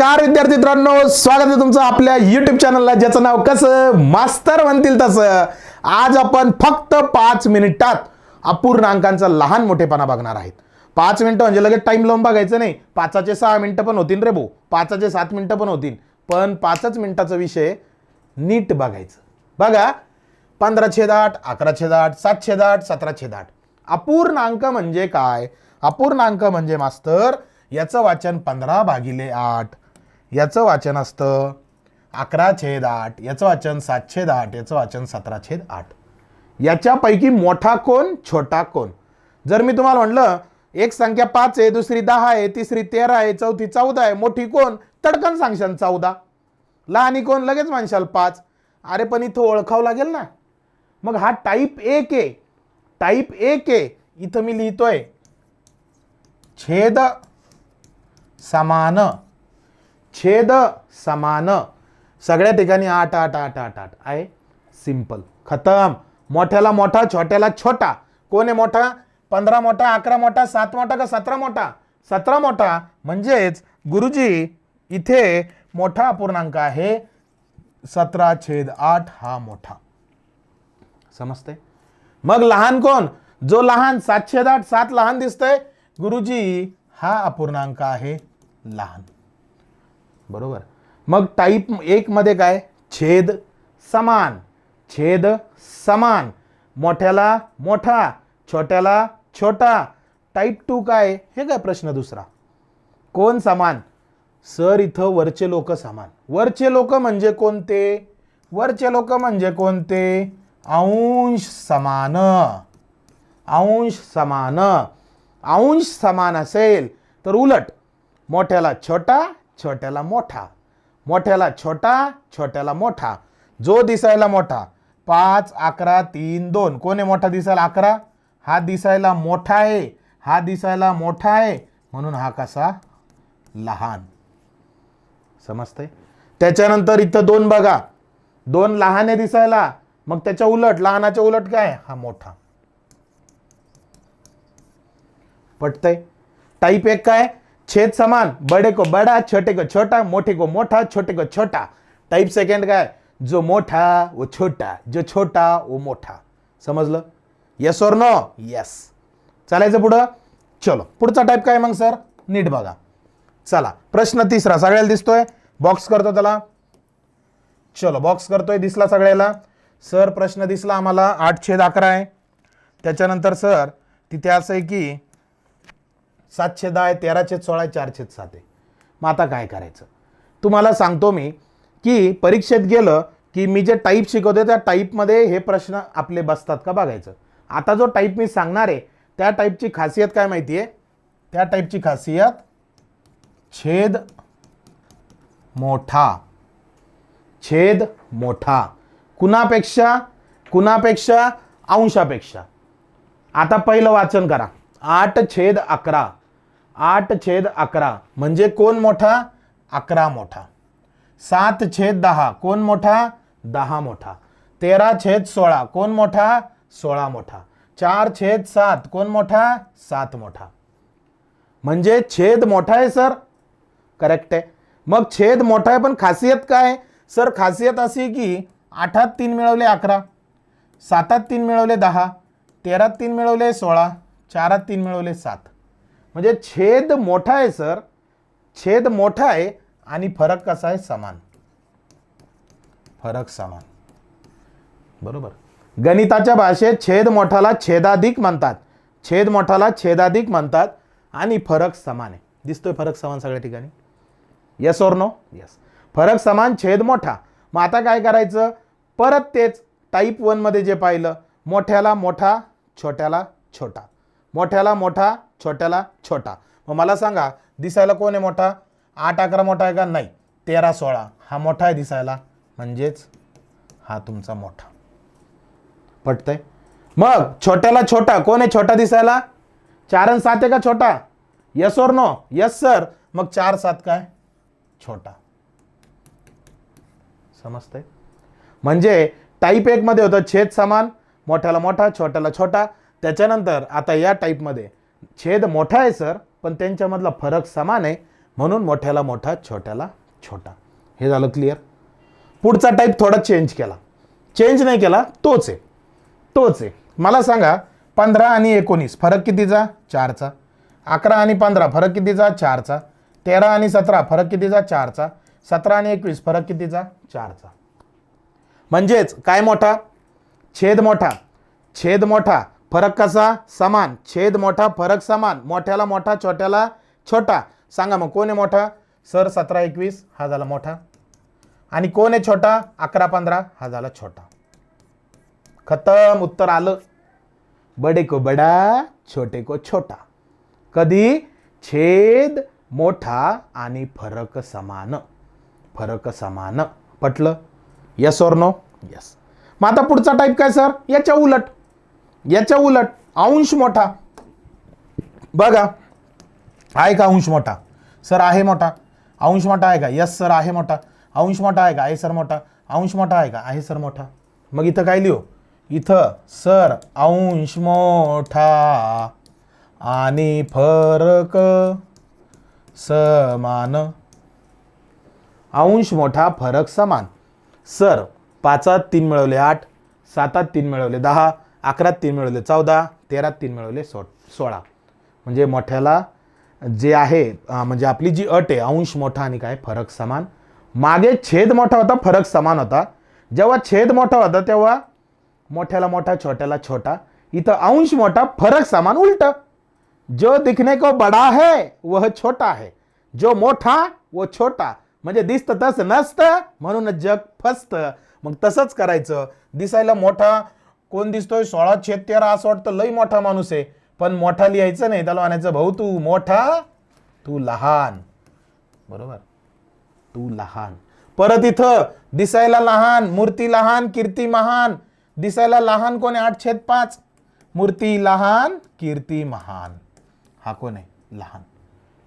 Car विद्यार्थी मित्रांनो स्वागत आहे तुमचं आपल्या युट्यूब चॅनलला ज्याचं नाव कसं मास्तर म्हणतील तसं. आज आपण फक्त पाच मिनिटात अपूर्णांकांचा लहान मोठेपणा बघणार आहेत. पाच मिनिटं म्हणजे लगेच टाइम लावून बघायचं नाही. पाचाचे सहा मिनिटं पण होतील रे भाऊ. पाचाचे सात मिनिटं पण होतील. पण पाचच मिनिटाचा विषय नीट बघायचं. बघा पंधरा छेद आठ अकरा छेद आठ सात छेद आठ सतरा छेद आठ. अपूर्णांक म्हणजे काय? अपूर्णांक म्हणजे मास्तर याचं वाचन पंधरा भागिले आठ. याचं वाचन असतं. अकरा छेद आठ याचं वाचन सात छेद आठ याचं वाचन सतरा छेद आठ. याच्यापैकी मोठा कोण छोटा कोण? जर मी तुम्हाला म्हटलं एक संख्या पाच आहे दुसरी दहा आहे तिसरी तेरा आहे चौथी चौदा आहे मोठी कोण? तडकन सांगशाल चौदा. लहानी कोण? लगेच म्हणशाल पाच. अरे पण इथं ओळखावं लागेल ना. मग हा टाईप एक आहे. टाईप एक आहे. इथं मी लिहितोय. छेद समान छेद समान. सगळ्या ठिकाणी आठ आठ आठ आठ आठ. आहे? सिंपल खतम. मोठ्याला मोठा छोट्याला छोटा. कोण आहे मोठा? पंधरा मोठा अकरा मोठा सात मोठा का सतरा मोठा? सतरा मोठा. म्हणजेच गुरुजी इथे मोठा अपूर्णांक आहे. सतरा छेद आठ हा मोठा. समजते मग लहान कोण? जो लहान सात छेद आठ सात लहान दिसतंय गुरुजी हा अपूर्णांक आहे लहान. बरोबर. मग टाईप एकमध्ये काय? छेद समान. छेद समान. मोठ्याला मोठा छोट्याला छोटा. टाईप टू काय? हे काय प्रश्न दुसरा. कोण समान? सर इथं वरचे लोक समान. वरचे लोक म्हणजे कोणते? वरचे लोक म्हणजे कोणते? अंश समान. अंश समान. अंश समान असेल तर उलट. मोठ्याला छोटा छोट्याला मोठा. मोठ्याला छोटा छोट्याला मोठा. जो दिसायला मोठा. पाच अकरा तीन दोन. कोण आहे मोठा दिसायला अकरा? हा दिसायला मोठा आहे. हा दिसायला मोठा आहे. म्हणून हा कसा? लहान. समजतंय? त्याच्यानंतर इथं दोन बघा. दोन लहान आहे दिसायला. मग त्याच्या उलट लहानाच्या उलट काय हा मोठा. पटतंय? टाईप एक काय? छेद समान बडे को बडा छोटे को छोटा मोठे को मोठा छोटे को छोटा। टाईप सेकंड काय जो मोठा वो छोटा जो छोटा वो मोठा समजलं येस और नो येस चालायचं पुढं? चलो पुढचा टाईप काय मग सर नीट बघा. चला प्रश्न तिसरा सगळ्याला दिसतोय. बॉक्स करतो त्याला. चलो बॉक्स करतोय दिसला सगळ्याला. सर प्रश्न दिसला आम्हाला. आठ छेद अकरा आहे. त्याच्यानंतर सर तिथे असं आहे की सातशे दहा आहे तेराशे सोळा आहे चारशे सात आहे. मग आता काय करायचं? तुम्हाला सांगतो मी की परीक्षेत गेलं की मी जे टाईप शिकवते त्या टाईपमध्ये हे प्रश्न आपले बसतात का बघायचं? आता जो टाईप मी सांगणार आहे त्या टाईपची खासियत काय माहिती आहे त्या टाईपची खासियत छेद मोठा. छेद मोठा. कुणापेक्षा? कुणापेक्षा? अंशापेक्षा. आता पहिलं वाचन करा. आठ छेद अकरा. आठ छेद अकरा. म्हणजे कोण मोठा? अकरा मोठा. सात छेद दहा. कोण मोठा? दहा मोठा. तेरा छेद सोळा. कोण मोठा? सोळा मोठा. चार छेद सात. कोण मोठा? सात मोठा. म्हणजे छेद मोठा आहे, सर? करेक्ट आहे. मग छेद मोठा आहे, पण खासियत काय? सर, खासियत अशी की आठात तीन मिळवले अकरा. सातात तीन मिळवले दहा. तेरात तीन मिळवले सोळा. चारात तीन मिळवले सात. म्हणजे छेद मोठा आहे सर. छेद मोठा आहे आणि फरक कसा आहे? समान. फरक समान. बरोबर. गणिताच्या भाषेत छेद मोठाला छेदाधिक म्हणतात. छेद मोठाला छेदाधिक म्हणतात आणि फरक समान आहे. दिसतोय फरक समान सगळ्या ठिकाणी? येस ओर नो येस फरक समान छेद मोठा. मग आता काय करायचं? परत तेच टाईप वनमध्ये जे पाहिलं मोठ्याला मोठा छोट्याला छोटा. मोठ्याला मोठा छोट्याला छोटा. मग मला सांगा दिसायला कोण आहे मोठा? आठ अकरा मोठा आहे का? नाही. तेरा सोळा. हा मोठा आहे दिसायला. म्हणजेच हा तुमचा मोठा. पटतंय? मग छोट्याला छोटा. कोण आहे छोटा दिसायला? चार आणि सात आहे का छोटा? Yes or no yes sir मग चार सात काय? छोटा. समजतंय? म्हणजे टाईप एक मध्ये होतं छेद समान मोठ्याला मोठा छोट्याला छोटा. त्याच्यानंतर आता या टाईपमध्ये छेद मोठा आहे सर पण त्यांच्यामधला फरक समान आहे. म्हणून मोठ्याला मोठा छोट्याला छोटा. हे झालं क्लिअर पुढचा टाईप थोडा चेंज केला. चेंज नाही केला तोच आहे. तोच आहे. मला सांगा पंधरा आणि एकोणीस फरक कितीचा? चारचा. अकरा आणि पंधरा फरक कितीचा? चारचा. तेरा आणि सतरा फरक कितीचा? चारचा. सतरा आणि एकवीस फरक कितीचा? चारचा. म्हणजेच काय मोठा? छेद मोठा. छेद मोठा. फरक कसा? समान. छेद मोठा फरक समान. मोठ्याला मोठा छोट्याला छोटा. सांगा मग कोण आहे मोठा? सर सतरा एकवीस हा झाला मोठा. आणि कोण आहे छोटा? अकरा पंधरा हा झाला छोटा. खतम उत्तर आलं. बडे को बडा छोटे को छोटा. कधी? छेद मोठा आणि फरक समान. फरक समान. पटलं? यस और नो यस मग आता पुढचा टाईप काय सर याच्या उलट. याच्या उलट अंश मोठा. बघा. आहे का अंश मोठा? सर आहे मोठा. अंश मोठा आहे का? यस सर आहे मोठा. अंश मोठा आहे का? आहे सर मोठा. अंश मोठा आहे का? आहे सर मोठा. मग इथं काय लिहू? इथं सर अंश मोठा आणि फरक समान. अंश मोठा फरक समान. सर पाचात तीन मिळवले आठ सातात तीन मिळवले दहा अकरात तीन मिळवले चौदा तेरात तीन मिळवले सो सोळा. म्हणजे मोठ्याला जे आहे म्हणजे आपली जी अट आहे अंश मोठा आणि काय फरक समान. मागे छेद मोठा होता फरक समान होता. जेव्हा छेद मोठा होता तेव्हा मोठ्याला मोठा छोट्याला छोटा. इथं अंश मोठा फरक समान उलट. जो दिखने को बड़ा है वह छोटा है. जो मोठा व छोटा. म्हणजे दिसतं तसं नसतं म्हणून जग फसतं. मग तसंच करायचं. दिसायला मोठा कोण दिसतोय? सोळा छेद तेरा असं वाटतं. लई मोठा माणूस आहे. पण मोठा लिहायचं नाही. त्याला म्हणायचं भाऊ तू मोठा तू लहान. बरोबर? तू लहान. परत इथं दिसायला लहान मूर्ती लहान कीर्ती महान. दिसायला लहान कोण आहे? आठ छेद पाच. मूर्ती लहान कीर्ती महान. हा कोण आहे? लहान.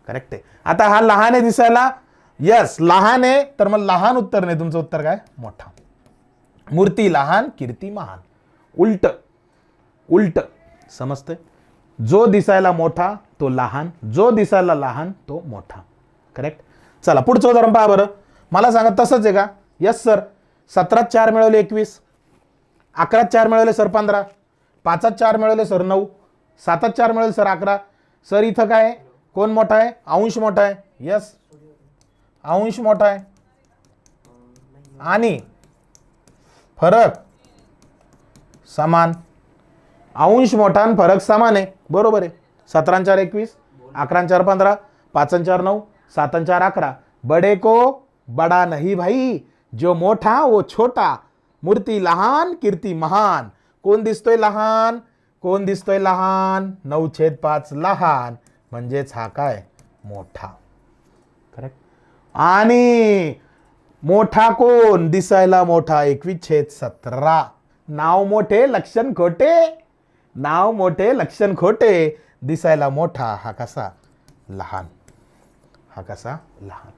करेक्ट आहे. आता हा लहान आहे दिसायला. यस लहान आहे. तर मग लहान उत्तर नाही. तुमचं उत्तर काय? मोठा. मूर्ती लहान कीर्ती महान. उलट उलट. समजते जो दिसायला मोठा तो लहान. जो दिसायला लहान तो मोठा. करेक्ट चला पुढचं उदाहरण पहा बरं. मला सांगा तसंच आहे का? यस सर सतरात चार मिळवले एकवीस. अकरात चार मिळवले सर पंधरा. पाचात चार मिळवले सर नऊ. सातात चार मिळवले सर अकरा. सर इथं काय आहे? कोण मोठा आहे? अंश मोठा आहे. यस अंश मोठा आहे. आणि फरक समान. अंश मोठा फरक समान आहे. बरोबर आहे. सतरा चार एकवीस अकरा चार पंधरा पाच चार नऊ सात चार अकरा. बडे को बडा नाही भाई. जो मोठा वो छोटा. मूर्ती लहान कीर्ती महान. कोण दिसतोय लहान? कोण दिसतोय लहान? नऊ छेद पाच लहान. म्हणजेच हा काय? मोठा. करेक्ट आणि मोठा कोण? दिसायला मोठा एकवीस छेद सतरा. नाव मोठे लक्षण खोटे. नाव मोठे लक्षण खोटे. दिसायला मोठा हा कसा? लहान. हा कसा? लहान.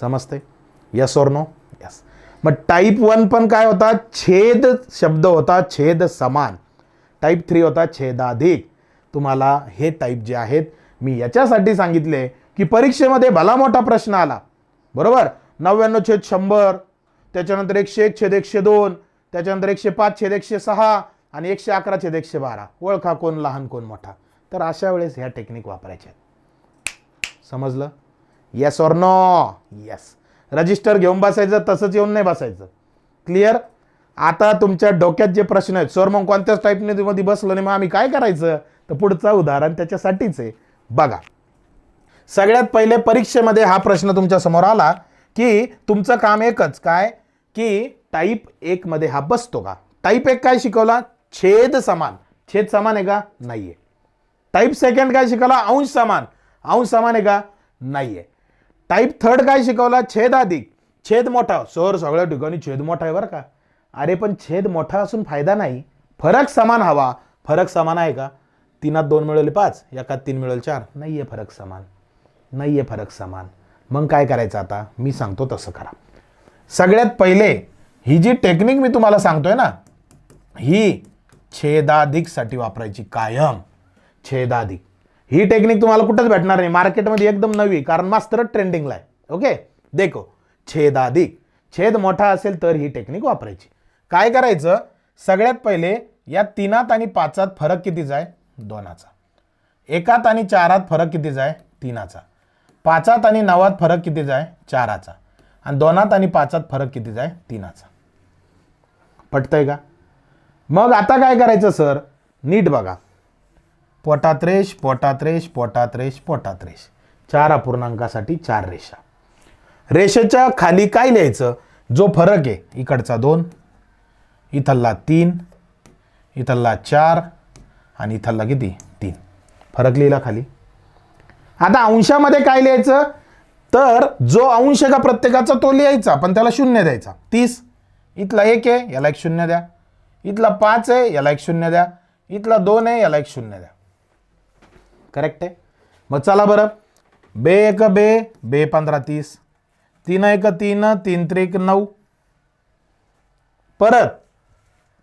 समजते यस और नो यस मग टाईप वन पण काय होता? छेद शब्द होता छेद समान. टाईप थ्री होता छेदाधिक. तुम्हाला हे टाईप जे आहेत मी याच्यासाठी सांगितले की परीक्षेमध्ये भला मोठा प्रश्न आला. बरोबर? नव्याण्णव छेद शंभर त्याच्यानंतर एकशे एक छेद एकशे दोन त्याच्यानंतर एकशे पाच छेद एकशे सहा आणि एकशे अकरा छेद एकशे बारा. ओळखा कोण लहान कोण मोठा. तर अशा वेळेस ह्या टेक्निक वापरायच्या समजलं? Yes or no yes register घेऊन बसायचं तसंच येऊन नाही बसायचं. क्लिअर आता तुमच्या डोक्यात जे प्रश्न आहेत सर मग कोणत्याच टाईपने मध्ये बसलो नाही मग आम्ही काय करायचं? तर पुढचं उदाहरण त्याच्यासाठीच आहे. बघा. सगळ्यात पहिले परीक्षेमध्ये हा प्रश्न तुमच्यासमोर आला की तुमचं काम एकच. काय? की टाईप एकमध्ये हा बसतो का? टाईप एक काय शिकवला? छेद समान. छेद समान आहे का? नाही आहे टाईप सेकंड काय शिकवला? अंश समान. अंश समान आहे का? नाही आहे टाईप थर्ड काय शिकवला? छेद अधिक. छेद मोठा. सर सगळ्या ठिकाणी छेद मोठा आहे बरं का. अरे पण छेद मोठा असून फायदा नाही. फरक समान हवा. फरक समान आहे का? तिनात दोन मिळवले पाच. एकात तीन मिळवले चार. नाही आहे फरक समान. नाही आहे फरक समान. मग काय करायचं आता? मी सांगतो तसं करा. सगळ्यात पहिले ही जी टेक्निक मी तुम्हाला सांगतोय ना ही छेदाधिकसाठी वापरायची कायम छेदाधिक. ही टेक्निक तुम्हाला कुठंच भेटणार नाही. मार्केटमध्ये एकदम नवी कारण मास्तरच ट्रेंडिंगला आहे. ओके देखो छेदाधिक. छेद मोठा असेल तर ही टेक्निक वापरायची. काय करायचं? सगळ्यात पहिले या तीनात आणि पाचात फरक कितीचा आहे दोनाचा. एकात आणि चारात फरक कितीचा आहे तीनाचा. पाचात आणि नवात फरक कितीचा आहे चाराचा. आणि दोनात आणि पाचात फरक कितीचा आहे तीनाचा. पटतंय का? मग आता काय करायचं सर? नीट बघा. पोटात रेष पोटात रेश पोटात रेष पोटात रेश चार अपूर्णांकासाठी चार रेषा. रेषेच्या खाली काय लिहायचं? जो फरक आहे इकडचा दोन इथला तीन इथला चार आणि इथला किती? तीन. फरक लिहिला खाली. आता अंशामध्ये काय लिहायचं? तर जो अंश का प्रत्येकाचा तो लिहायचा पण त्याला शून्य द्यायचा. तीस. इथला एक आहे याला एक शून्य द्या. इथला पाच आहे याला एक शून्य द्या. इथला दोन आहे याला एक शून्य द्या. करेक्ट आहे? मग चला बरं. बे एक बे बे पंधरा तीस. तीन एक तीन तीन त्रिक नऊ. परत.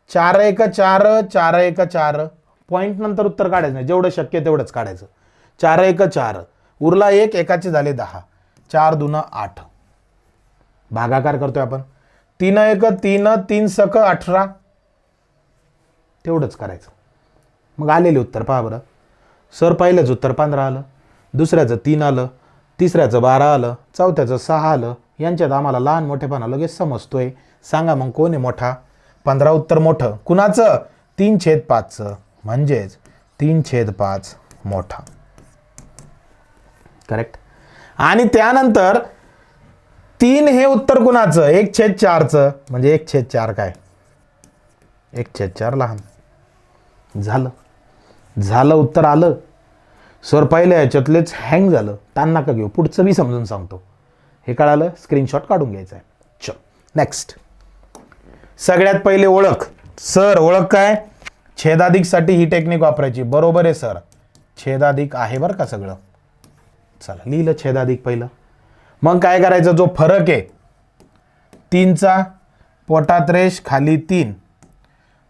चार एक चार चार एक चार. पॉईंट नंतर उत्तर काढायचं नाही. जेवढं शक्य तेवढंच काढायचं. चार एक चार. उरला एक एकाचे झाले दहा. चार दुन आठ. भागाकार करतोय आपण. तीन एक तीन तीन सक अठरा. तेवढंच करायचं. मग आलेले उत्तर पहा बरं. सर पहिल्याच उत्तर पंधरा आलं. दुसऱ्याचं तीन आलं. तिसऱ्याचं बारा आलं. चौथ्याचं सहा आलं. यांच्यात आम्हाला लहान मोठेपणा लगेच समजतोय. सांगा मग कोण आहे मोठा? पंधरा उत्तर मोठं. कुणाचं? तीन छेद पाचचं. म्हणजेच तीन छेद पाच मोठा. करेक्ट आणि त्यानंतर तीन हे उत्तर कुणाचं? एक छेद चारचं. म्हणजे एक छेद चार काय? एक छेद चार लहान. झालं. झालं उत्तर आलं. सर पहिल्या याच्यातलेच हँग झालं. ताण नका घेऊ. पुढचं मी समजून सांगतो. हे कळालं? स्क्रीनशॉट काढून घ्यायचं आहे. चल. नेक्स्ट सगळ्यात पहिले ओळख. सर ओळख काय? छेदाधिकसाठी ही टेक्निक वापरायची. बरोबर आहे सर. छेदाधिक आहे बरं का सगळं? चला लिहिलं छेदाधिक पहिलं. मग काय करायचं? जो फरक आहे तीनचा पोटात रेष खाली तीन.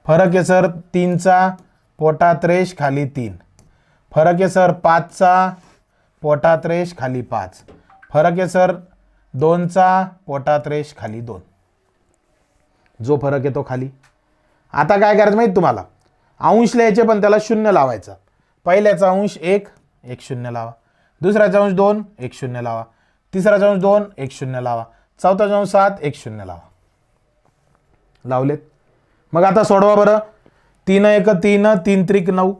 फरक आहे सर तीनचा पोटात रेष खाली तीन. फरक आहे सर पाचचा पोटात रेष खाली पाच. फरक आहे सर दोनचा पोटात रेष खाली दोन. जो फरक आहे तो खाली. आता काय करायचं माहीत तुम्हाला? अंश लिहायचे पण त्याला शून्य लावायचा. पहिल्याचा अंश एक एक शून्य लावा. दुसऱ्याचा अंश दोन एक शून्य लावा. तिसरा अंश दोन एक शून्य लावा. चौथा अंश सात एक शून्य लावा. लावलेत. मग आता सोडवा बरं. तीन एक तीन तीन त्रिक नऊ.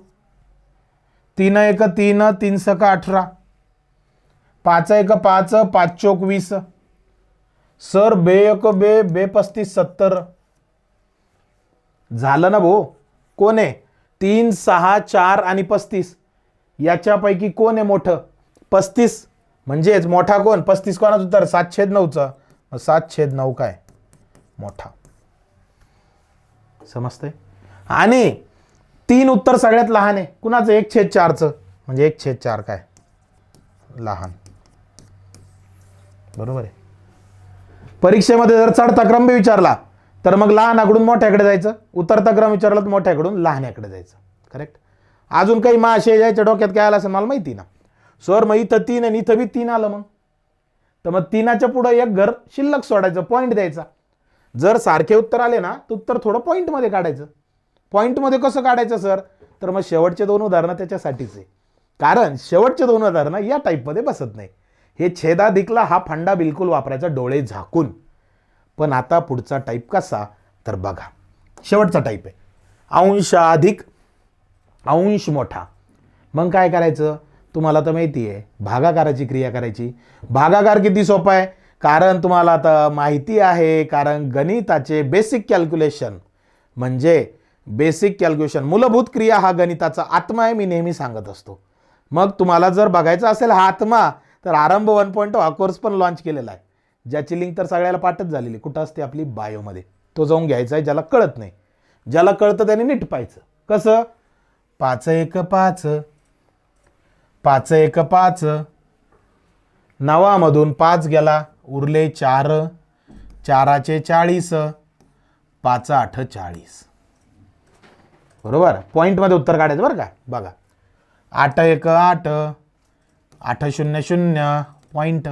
तीन एक तीन तीन सक अठरा. पाच एक पाच पाच चोक वीस. सर बे एक बे बे पस्तीस सत्तर. झालं ना भाऊ? कोण आहे? तीन सहा चार आणि पस्तीस. याच्यापैकी कोण आहे मोठं? पस्तीस. म्हणजेच मोठा कोण? पस्तीस कोणाचं उत्तर? सात छेद नऊचं. मग सात छेद नऊ काय? मोठा. समजतंय? आणि तीन उत्तर सगळ्यात लहान आहे. कुणाचं? एक छेद चारचं. म्हणजे एक छेद चार काय? लहान. बरोबर आहे. परीक्षेमध्ये जर चढता क्रम बी विचारला तर मग लहानाकडून मोठ्याकडे जायचं. उतरता क्रम विचारला तर मोठ्याकडून लहान्याकडे जायचं. करेक्ट अजून काही माशे यायच्या डोक्यात काय आलं असेल मला माहिती ना. सर मग इथं तीन आणि इथं बी तीन आलं मग. तर मग तीनाच्या पुढं एक घर शिल्लक सोडायचं पॉईंट द्यायचा. जर सारखे उत्तर आले ना तर उत्तर थोडं पॉईंटमध्ये काढायचं. पॉईंटमध्ये कसं काढायचं सर? तर मग शेवटचे दोन उदाहरणं त्याच्यासाठीच आहे. कारण शेवटचे दोन उदाहरणं या टाईपमध्ये बसत नाही. हे छेदाधिकला हा फंडा बिलकुल वापरायचा डोळे झाकून. पण आता पुढचा टाईप कसा? तर बघा. शेवटचा टाईप आहे. अंश अधिक अंश मोठा. मग काय करायचं? तुम्हाला तर माहिती आहे भागाकाराची क्रिया करायची. भागाकार किती सोपा आहे? कारण तुम्हाला आता माहिती आहे कारण गणिताचे बेसिक कॅल्क्युलेशन म्हणजे बेसिक कॅल्क्युलेशन मूलभूत क्रिया हा गणिताचा आत्मा आहे मी नेहमी सांगत असतो. मग तुम्हाला जर बघायचं असेल हा आत्मा तर आरंभ वन पॉईंट हा कोर्स पण लॉन्च केलेला आहे. ज्याची लिंक तर सगळ्याला पाठच झालेली कुठं असते आपली बायोमध्ये तो जाऊन घ्यायचा आहे ज्याला कळत नाही. ज्याला कळतं त्याने नीट पाहायचं. कसं? पाच एक पाच. पाच एक पाच. नवामधून पाच गेला उरले चार. चाराचे चाळीस पाच आठ चाळीस. बरोबर? पॉईंटमध्ये उत्तर काढायचं बरं का? बघा. आठ एक आठ आठ शून्य शून्य पॉईंट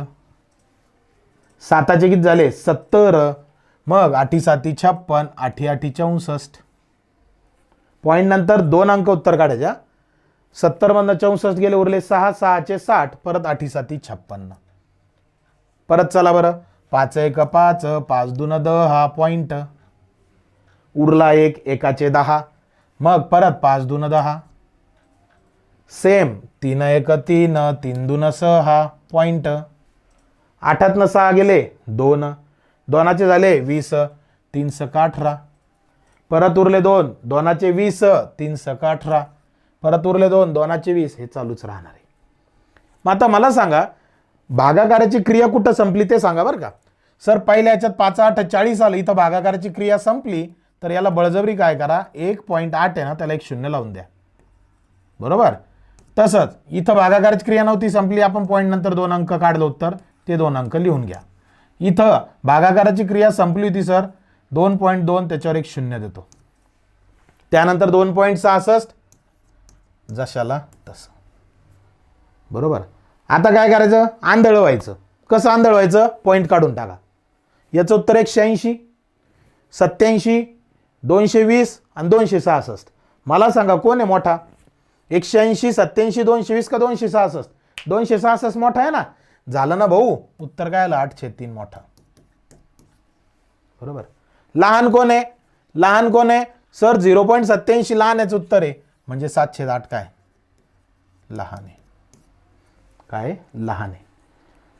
साताचे किती झाले? सत्तर. मग आठी साती छप्पन आठी आठी चौसष्ट. पॉईंट नंतर दोन अंक उत्तर काढायच्या सत्तर मधनं चौसष्ट गेले उरले सहा सहाचे साठ परत आठी साती छप्पन्न. परत चला बरं. पाच एक पाच पाच दुन दहा पॉईंट उरला एक एकाचे दहा. मग परत पाच दुन दहा. सेम तीन एक तीन तीन दुन सहा पॉईंट आठातनं सहा गेले दोन. दोनाचे झाले वीस तीन सका अठरा. परत उरले दोन दोनाचे वीस तीन सका अठरा. परत उरले दोन दोनाचे वीस हे चालूच राहणार आहे. मग आता मला सांगा भागाकाराची क्रिया कुठं संपली ते सांगा बरं का. सर पहिल्या याच्यात पाच आठ चाळीस आलं इथं भागाकाराची क्रिया संपली तर याला बळजबरी काय करा एक पॉईंट आठ आहे ना त्याला एक शून्य लावून द्या. बरोबर? तसंच इथं भागाकाराची क्रिया नव्हती संपली आपण पॉईंट नंतर दोन अंक काढलो तर ते दोन अंक लिहून घ्या. इथं भागाकाराची क्रिया संपली होती सर दोन पॉईंट दोन त्याच्यावर एक शून्य देतो. त्यानंतर दोन पॉईंट सहासष्ट जशाला तसं. बरोबर? आता काय करायचं? आंधळ व्हायचं कसं आंधळ व्हायचं पॉईंट काढून टाका. याचं उत्तर एकशे ऐंशी सत्याऐंशी दोनशे वीस आणि दोनशे सहासष्ट. मला सांगा कोण आहे मोठा? एकशे ऐंशी सत्याऐंशी दोनशे वीस का दोनशे सहासष्ट? दोनशे सहासष्ट मोठा आहे ना? झालं ना भाऊ? उत्तर काय आलं? आठशे तीन मोठा. बरोबर? लहान कोण आहे? लहान कोण आहे? सर झिरो पॉईंट सत्याऐंशी लहान याचं उत्तर आहे. म्हणजे सातशे आठ काय? लहान. आहे काय? लहान. आहे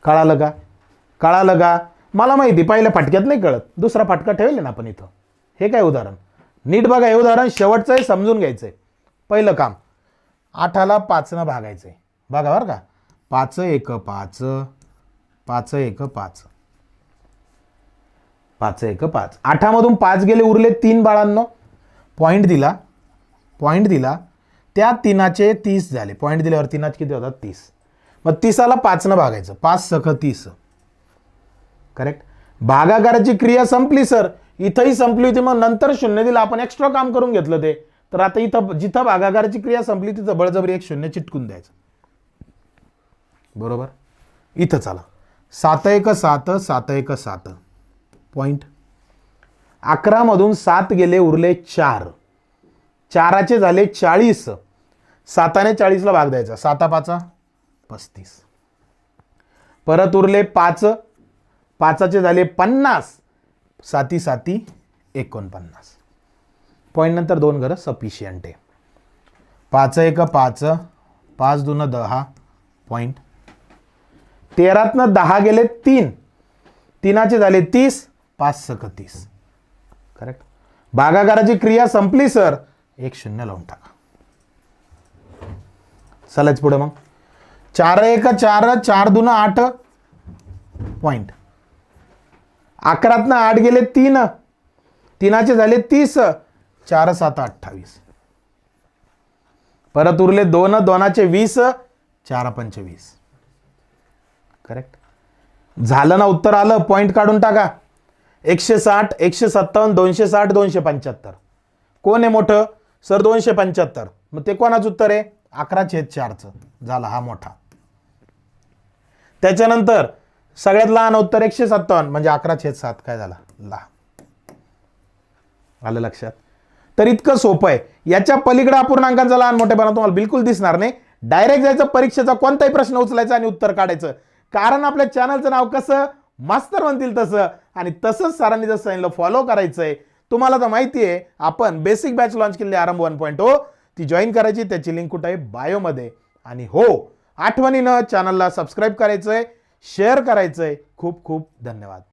कळालं का? कळालं का? मला माहिती पहिल्या फाटक्यात नाही कळत. दुसरा फाटका ठेवेल ना आपण इथं. हे काय उदाहरण? नीट बघा हे उदाहरण शेवटचं आहे समजून घ्यायचं आहे पहिलं काम. आठाला पाचनं भागायचं आहे बघा बरं का. पाच एक पाच. पाच एक पाच. पाच एक पाच. आठामधून पाच गेले उरले तीन बाळांनो. पॉईंट दिला. पॉईंट दिला त्या तिनाचे तीस झाले. पॉईंट दिल्यावर तिनाच किती होतात? तीस. मग तीसाला पाचनं भागायचं. पाच सख तीस. करेक्ट भागाकाराची क्रिया संपली सर इथंही संपली होती मग नंतर शून्य दिलं. आपण एक्स्ट्रा काम करून घेतलं ते. तर आता इथं जिथं भागाकाराची क्रिया संपली तिथं बळजबरी एक शून्य चिटकून द्यायचं. बरोबर? इथं चला. सात एक सात सात एक सात. पॉईंट अकरामधून सात गेले उरले चार. चाराचे झाले चाळीस. साताने चाळीसला भाग द्यायचा. साता पाचा? पस्तीस. परत उरले पाच. पाचाचे झाले पन्नास. साती साती एकोणपन्नास. पॉईंट नंतर दोन घरं सफिशियंट आहे. पाच एक पाच. पाच दोन दहा. पॉईंट तेरातनं दहा गेले तीन. तीनाचे झाले तीस. पाच सक तीस. करेक्ट भागाकाराची क्रिया संपली सर एक शून्य लावून टाका. चलाच पुढे मग. चार एक चार चार दुन आठ. पॉइंट अकरातनं आठ गेले तीन. तीनाचे झाले तीस. चार सात अठ्ठावीस. परत उरले दोन दोनाचे वीस. चार पंचवीस. करेक्ट झालं ना उत्तर आलं. पॉईंट काढून टाका. एकशे साठ एकशे सत्तावन्न दोनशे साठ दोनशे पंच्याहत्तर. कोण आहे मोठं? सर दोनशे पंच्याहत्तर. मग ते कोणाचं उत्तर आहे? अकरा छेद चारचं झाला हा मोठा. त्याच्यानंतर सगळ्यात लहान उत्तर एकशे सत्तावन्न म्हणजे अकरा छेद सात. काय झाला? लहान आलं लक्षात? तर इतकं सोपं आहे. याच्या पलीकडे अपूर्णांकांचा लहान मोठेपणा तुम्हाला बिलकुल दिसणार नाही. डायरेक्ट जायचं परीक्षेचा कोणताही प्रश्न उचलायचा आणि उत्तर काढायचं. कारण आपल्या चॅनलचं नाव कसं? मास्तर म्हणतील तसं. आणि तसंच सरांनी जसं सांगितलं फॉलो करायचं आहे तुम्हाला तर माहिती आहे आपण बेसिक बॅच लॉन्च केली आरंभ वन पॉईंट हो ती जॉईन करायची त्याची लिंक कुठं आहे? बायोमध्ये आणि हो आठवणीनं चॅनलला सबस्क्राईब करायचं आहे शेअर करायचं आहे खूप खूप धन्यवाद.